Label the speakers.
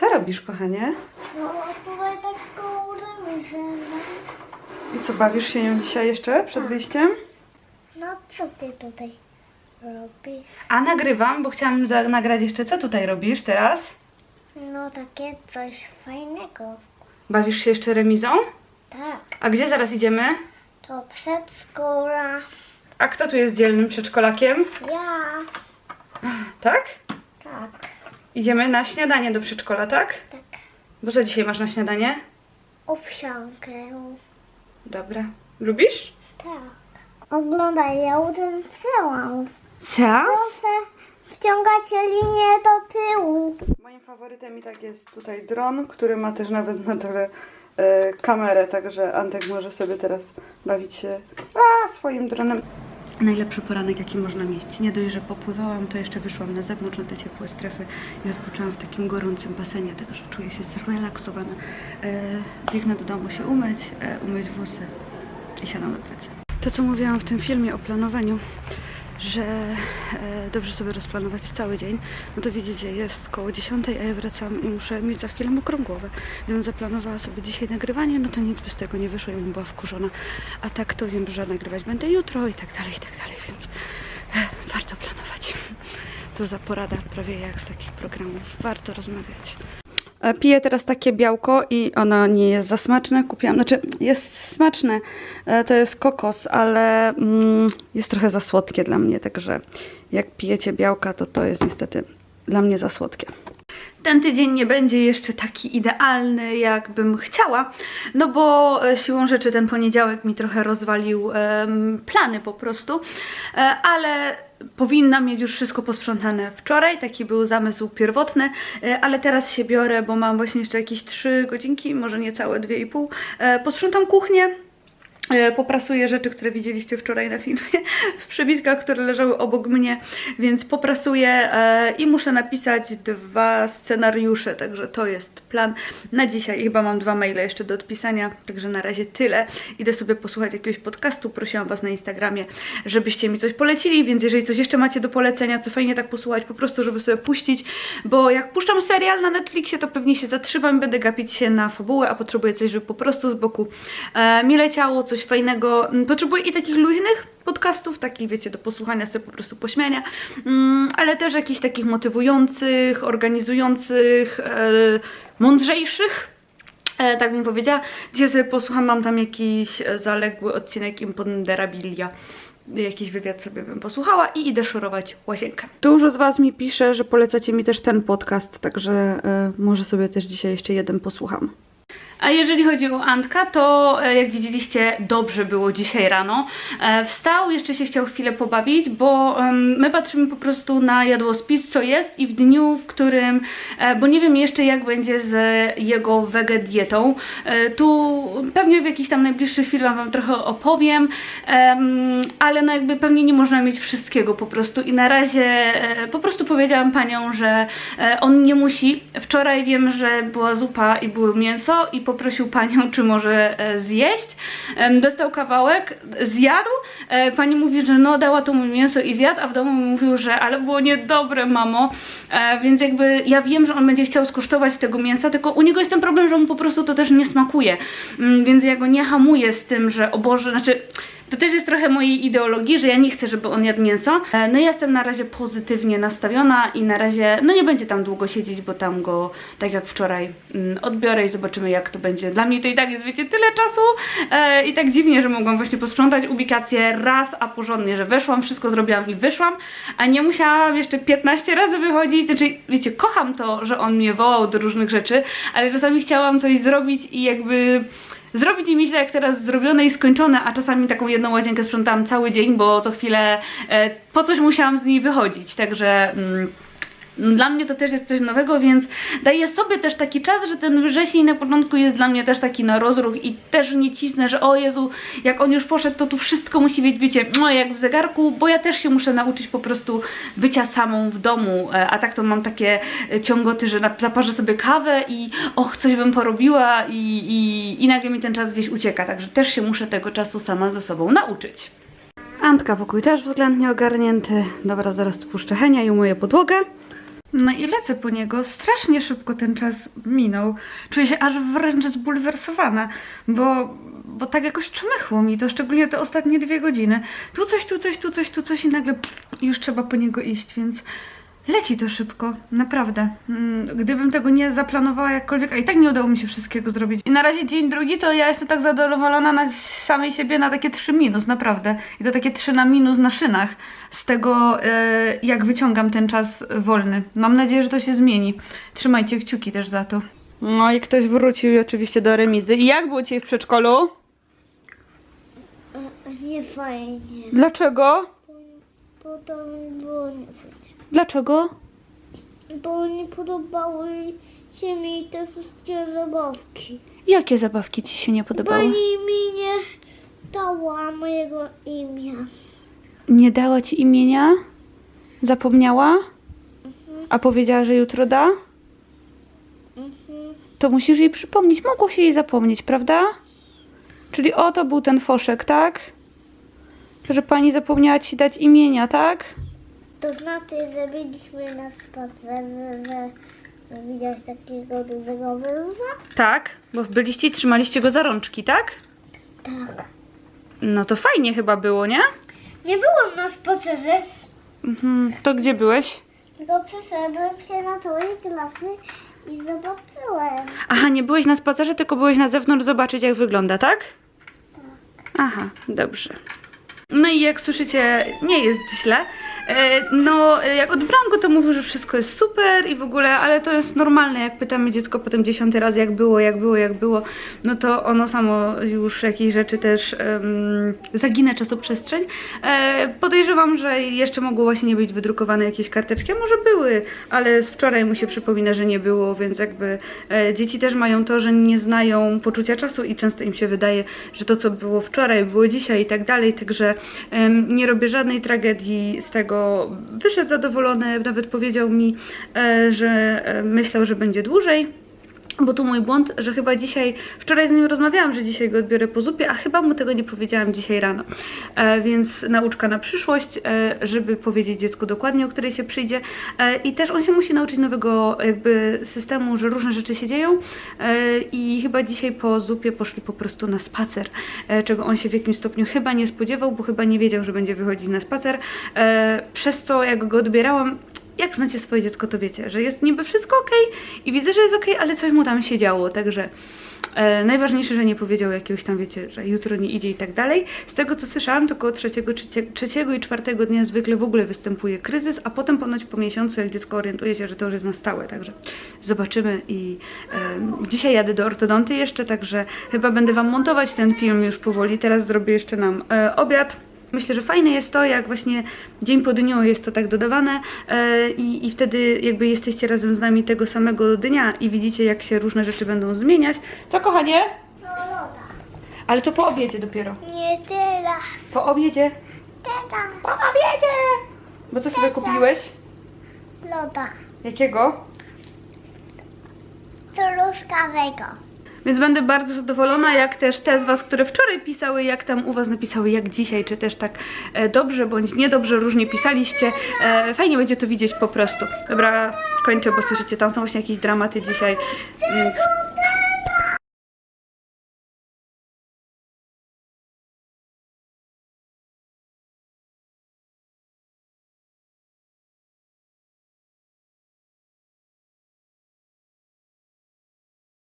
Speaker 1: Co robisz, kochanie?
Speaker 2: No tutaj taką remizę.
Speaker 1: I co, bawisz się nią dzisiaj jeszcze przed wyjściem?
Speaker 2: No co ty tutaj robisz?
Speaker 1: A nagrywam, bo chciałam za- nagrać jeszcze. Co tutaj robisz teraz?
Speaker 2: No takie coś fajnego.
Speaker 1: Bawisz się jeszcze remizą?
Speaker 2: Tak,
Speaker 1: A gdzie zaraz idziemy?
Speaker 2: to przedszkola.
Speaker 1: A kto tu jest dzielnym przedszkolakiem?
Speaker 2: Ja.
Speaker 1: Tak? Idziemy na śniadanie do przedszkola, tak?
Speaker 2: tak.
Speaker 1: Bo co dzisiaj masz na śniadanie?
Speaker 2: Owsiankę.
Speaker 1: Dobra. Lubisz?
Speaker 2: Tak. Oglądaj, ja ten seans.
Speaker 1: Seans?
Speaker 2: Proszę, wciągacie linię do tyłu.
Speaker 1: Moim faworytem i tak jest tutaj dron, który ma też nawet na dole e, kamerę, także Antek może sobie teraz bawić się a, swoim dronem. Najlepszy poranek, jaki można mieć. Nie dość, że popływałam, to jeszcze wyszłam na zewnątrz, na te ciepłe strefy i odpoczęłam w takim gorącym basenie, także czuję się zrelaksowana. E, biegnę do domu się umyć, e, umyć włosy i siadam do pracy. To, co mówiłam w tym filmie o planowaniu, że e, dobrze sobie rozplanować cały dzień, no to widzicie, jest koło 10, a ja wracam i muszę mieć za chwilę mokrą głowę. Gdybym zaplanowała sobie dzisiaj nagrywanie, no to nic by z tego nie wyszło i bym była wkurzona. A tak to wiem, że nagrywać będę jutro i tak dalej, i tak dalej, więc e, warto planować. To za porada prawie jak z takich programów. Warto rozmawiać. E, Piję teraz takie białko i ono nie jest za smaczne. Kupiłam, znaczy jest smaczne, e, to jest kokos, ale mm, jest trochę za słodkie dla mnie, także jak pijecie białka, to to jest niestety dla mnie za słodkie. Ten tydzień nie będzie jeszcze taki idealny, jak bym chciała, no bo e, siłą rzeczy ten poniedziałek mi trochę rozwalił em, plany po prostu, e, ale powinnam mieć już wszystko posprzątane wczoraj, taki był zamysł pierwotny, e, ale teraz się biorę, bo mam właśnie jeszcze jakieś 3 godzinki, może niecałe 2,5. E, Posprzątam kuchnię, Poprasuję rzeczy, które widzieliście wczoraj na filmie, w przebitkach, które leżały obok mnie, więc poprasuję e, i muszę napisać dwa scenariusze, także to jest plan na dzisiaj. Chyba mam dwa maile jeszcze do odpisania, także na razie tyle. Idę sobie posłuchać jakiegoś podcastu, prosiłam Was na Instagramie, żebyście mi coś polecili, więc jeżeli coś jeszcze macie do polecenia, co fajnie tak posłuchać, po prostu żeby sobie puścić, bo jak puszczam serial na Netflixie, to pewnie się zatrzymam będę gapić się na fabułę, a potrzebuję coś, żeby po prostu z boku e, mi leciało, coś fajnego. Mm, Potrzebuję i takich luźnych podcastów, takich wiecie, do posłuchania sobie po prostu pośmiania, mm, ale też jakichś takich motywujących, organizujących, e, mądrzejszych. E, tak bym powiedziała. Dzisiaj sobie posłucham, mam tam jakiś e, zaległy odcinek Imponderabilia. Jakiś wywiad sobie bym posłuchała i idę szorować łazienkę. Dużo z Was mi pisze, że polecacie mi też ten podcast, także może sobie też dzisiaj jeszcze jeden posłucham. A jeżeli chodzi o Antka, to e, jak widzieliście, dobrze było dzisiaj rano. E, Wstał, jeszcze się chciał chwilę pobawić, bo my patrzymy po prostu na jadłospis, co jest i w dniu, w którym, e, bo nie wiem jeszcze jak będzie z jego wege dietą. Tu pewnie w jakichś tam najbliższych chwilach Wam trochę opowiem, em, ale no jakby pewnie nie można mieć wszystkiego po prostu i na razie po prostu powiedziałam Panią, że on nie musi. Wczoraj wiem, że była zupa i było mięso i poprosił Panią, czy może e, zjeść. Dostał kawałek, zjadł. E, Pani mówi, że no dała to mu mięso i zjadł, a w domu mówił, że ale było niedobre, mamo. E, Więc jakby ja wiem, że on będzie chciał skosztować tego mięsa, tylko u niego jest ten problem, że mu po prostu to też nie smakuje. Mm, Więc ja go nie hamuję z tym, że o Boże, znaczy to też jest trochę mojej ideologii, że ja nie chcę, żeby on jadł mięso. E, No ja jestem na razie pozytywnie nastawiona i na razie, no nie będzie tam długo siedzieć, bo tam go, tak jak wczoraj, mm, odbiorę i zobaczymy jak to będzie. Dla mnie to i tak jest, wiecie, tyle czasu e, i tak dziwnie, że mogłam właśnie posprzątać ubikację raz, a porządnie, że weszłam, wszystko zrobiłam i wyszłam, a nie musiałam jeszcze 15 razy wychodzić. Znaczy, wiecie, kocham to, że on mnie wołał do różnych rzeczy, ale czasami chciałam coś zrobić i jakby zrobić i mieć tak jak teraz zrobione i skończone, a czasami taką jedną łazienkę sprzątałam cały dzień, bo co chwilę e, po coś musiałam z niej wychodzić, także... Mm, dla mnie to też jest coś nowego, więc daję sobie też taki czas, że ten wrzesień na początku jest dla mnie też taki na rozruch i też nie cisnę, że o Jezu, jak on już poszedł, to tu wszystko musi być, wiecie, no jak w zegarku, bo ja też się muszę nauczyć po prostu bycia samą w domu, e, a tak to mam takie e, ciągoty, że zaparzę sobie kawę i och, coś bym porobiła i, i, i nagle mi ten czas gdzieś ucieka, także też się muszę tego czasu sama ze sobą nauczyć. Antka pokój też względnie ogarnięty. Dobra, zaraz tu puszczę Henia i umyję podłogę. No i lecę po niego. Strasznie szybko ten czas minął. Czuję się aż wręcz zbulwersowana, bo, bo tak jakoś czmychło mi to, szczególnie te ostatnie dwie godziny. Tu coś, tu coś, tu coś, tu coś i nagle już trzeba po niego iść, więc leci to szybko, naprawdę. Mm, Gdybym tego nie zaplanowała jakkolwiek, a i tak nie udało mi się wszystkiego zrobić. I na razie dzień drugi, to ja jestem tak zadowolona na samej siebie na takie 3 minus, naprawdę. I to takie 3 na minus na szynach z tego, e, jak wyciągam ten czas wolny. Mam nadzieję, że to się zmieni. Trzymajcie kciuki też za to. No i ktoś wrócił oczywiście do remizy. I jak było Ci w przedszkolu?
Speaker 2: Nie fajnie.
Speaker 1: Dlaczego?
Speaker 2: Bo to mi było nie fajnie.
Speaker 1: Dlaczego?
Speaker 2: Bo nie podobały się mi te wszystkie zabawki.
Speaker 1: Jakie zabawki Ci się nie podobały?
Speaker 2: Pani mi nie dała mojego imienia.
Speaker 1: Nie dała Ci imienia? Zapomniała?
Speaker 2: Mhm,
Speaker 1: A powiedziała, że jutro da?
Speaker 2: mhm.
Speaker 1: To musisz jej przypomnieć. Mogło się jej zapomnieć, prawda? Czyli oto był ten foszek, tak? Że pani zapomniała ci dać imienia, tak?
Speaker 2: To znaczy, że byliśmy na spacerze, że, że widziałeś takiego dużego węża?
Speaker 1: Tak, bo byliście i trzymaliście go za rączki, tak?
Speaker 2: Tak.
Speaker 1: No to fajnie chyba było, nie?
Speaker 2: Nie byłam na spacerze,
Speaker 1: Mhm. To gdzie byłeś?
Speaker 2: tylko przeszedłem się na twojej klasy i zobaczyłem.
Speaker 1: Aha, nie byłeś na spacerze, tylko byłeś na zewnątrz zobaczyć, jak wygląda, tak? Aha, dobrze. No i jak słyszycie, nie jest źle. E, No, e, jak odbrałam go, to mówił, że wszystko jest super i w ogóle, ale to jest normalne, jak pytamy dziecko potem dziesiąty raz, jak było, jak było, jak było, no to ono samo już jakieś rzeczy też um, zaginę czasoprzestrzeń. E, podejrzewam, że jeszcze mogło właśnie nie być wydrukowane jakieś karteczki, a może były, ale z wczoraj mu się przypomina, że nie było, więc jakby e, dzieci też mają to, że nie znają poczucia czasu i często im się wydaje, że to co było wczoraj, było dzisiaj i tak dalej, także nie robię żadnej tragedii z tego. Wyszedł zadowolony, nawet powiedział mi, e, że e, myślał, że będzie dłużej. Bo tu mój błąd, że chyba dzisiaj, wczoraj z nim rozmawiałam, że dzisiaj go odbiorę po zupie, a chyba mu tego nie powiedziałam dzisiaj rano. E, więc nauczka na przyszłość, e, żeby powiedzieć dziecku dokładnie, o której się przyjdzie. E, I też on się musi nauczyć nowego jakby systemu, że różne rzeczy się dzieją. E, I chyba dzisiaj po zupie poszli po prostu na spacer, e, czego on się w jakimś stopniu chyba nie spodziewał, bo chyba nie wiedział, że będzie wychodzić na spacer. E, przez co jak go odbierałam, jak znacie swoje dziecko, to wiecie, że jest niby wszystko ok i widzę, że jest ok, ale coś mu tam się działo, także e, najważniejsze, że nie powiedział jakiegoś tam, wiecie, że jutro nie idzie i tak dalej. Z tego co słyszałam, to około trzeciego, trzecie, trzeciego i czwartego dnia zwykle w ogóle występuje kryzys, a potem ponoć po miesiącu, jak dziecko orientuje się, że to już jest na stałe, także zobaczymy i e, dzisiaj jadę do ortodonty jeszcze, także chyba będę Wam montować ten film już powoli, teraz zrobię jeszcze nam e, obiad. Myślę, że fajne jest to, jak właśnie dzień po dniu jest to tak dodawane e, i, i wtedy jakby jesteście razem z nami tego samego dnia i widzicie, jak się różne rzeczy będą zmieniać. Co kochanie?
Speaker 2: No loda.
Speaker 1: Ale to po obiedzie dopiero.
Speaker 2: Nie teraz.
Speaker 1: Po obiedzie.
Speaker 2: Teraz.
Speaker 1: Po obiedzie! Bo co sobie kupiłeś?
Speaker 2: Loda.
Speaker 1: Jakiego?
Speaker 2: Truskawego.
Speaker 1: Więc będę bardzo zadowolona, jak też te z Was, które wczoraj pisały, jak tam u Was napisały, jak dzisiaj, czy też tak e, dobrze bądź niedobrze różnie pisaliście. E, fajnie będzie to widzieć po prostu. Dobra, kończę, bo słyszycie, tam są właśnie jakieś dramaty dzisiaj, więc